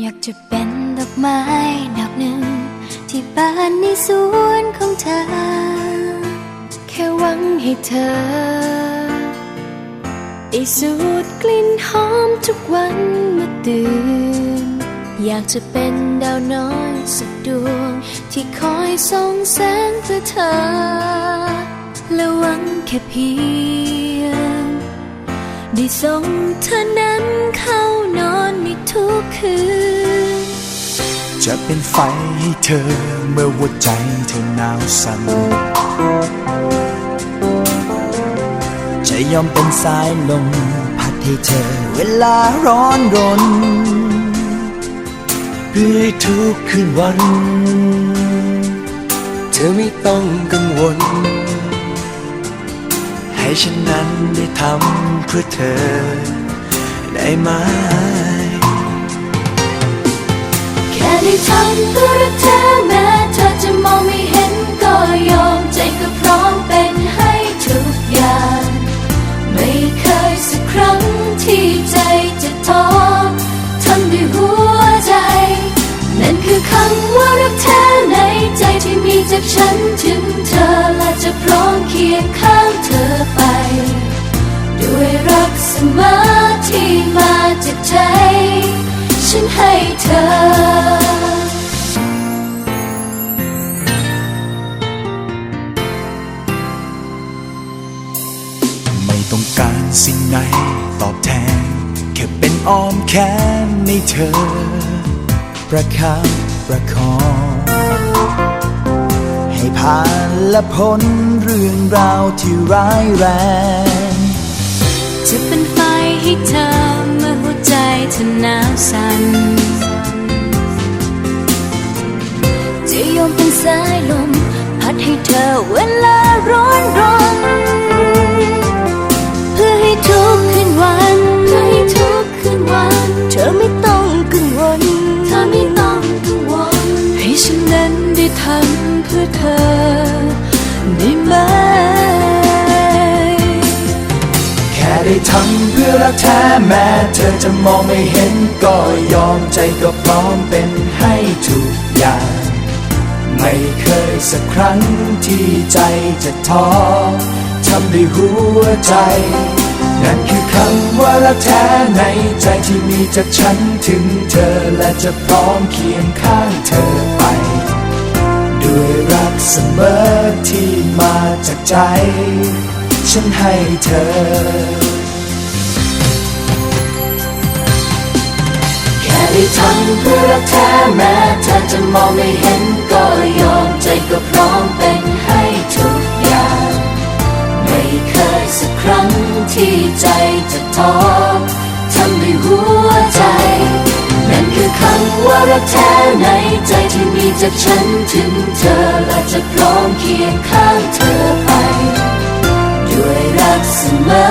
อยากจะเป็นดอกไม้ สวนของเธอ แค่หวังให้เธอ ได้สูดกลิ่นหอมทุกวันเมื่อตื่น อยากจะเป็นดาวน้อยสักดวง ที่คอยส่องแสงเพื่อเธอ และหวังแค่เพียง ได้ส่งเธอนั้น จะเป็นไฟให้เธอเมื่อหัวใจเธอหนาวสั่นจะยอมเป็นสายลมพัดให้เธอเวลาร้อนรนเพื่อให้ทุกคืนวัน เธอไม่ต้องกังวล ให้ฉันนั้นได้ทำเพื่อเธอได้ไหม แค่ได้ทำเพื่อรักเธอแม้เธอจะมองไม่เห็นก็ยอมใจก็พร้อมเป็นให้ทุกอย่าง ไม่เคยสักครั้งที่ใจจะท้อทำด้วยหัวใจ นั่นคือคำว่ารักเธอในใจที่มีจากฉันถึงเธอและจะพร้อมเคียงข้างเธอไป ด้วยรักเสมอที่มาจากใจ ฉันให้เธอไม่ต้องการสิ่งไหนตอบแทน แค่เป็นอ้อมแขนในเธอ ประคับประคอง ให้ผ่านและพ้นเรื่องราวที่ร้ายแรง จะเป็นไฟให้เธอเมื่อหัวใจ สั่นจะยอมเป็นสายลม พัดให้เธอเวลาร้อนรนเพื่อให้ทุกคืนวันเพื่อให้ทุกคืนวัน เธอไม่ต้องกังวลเธอไม่ต้องกังวลให้ฉันนั้นได้ทำเพื่อเธอ ได้ทำเพื่อรักแท้แม้เธอจะมองไม่เห็นก็ยอมใจก็พร้อมเป็นให้ทุกอย่าง ไม่เคยสักครั้งที่ใจจะท้อทำด้วยหัวใจ นั่นคือคำว่ารักแท้ในใจที่มีจากฉันถึงเธอและจะพร้อมเคียงข้างเธอไป ด้วยรักเสมอที่มาจากใจฉันให้เธอ ได้ทำเพื่อรักแท้แม้เธอจะมองไม่เห็นก็ยอมใจก็พร้อมเป็นให้ทุกอย่าง ไม่เคยสักครั้งที่ใจจะท้อทำด้วยหัวใจนั่นคือคำว่ารักแท้ในใจที่มีจากฉันถึงเธอและจะพร้อมเคียงข้างเธอไป ด้วยรักเสมอที่มีในหัวใจฉันให้เธอ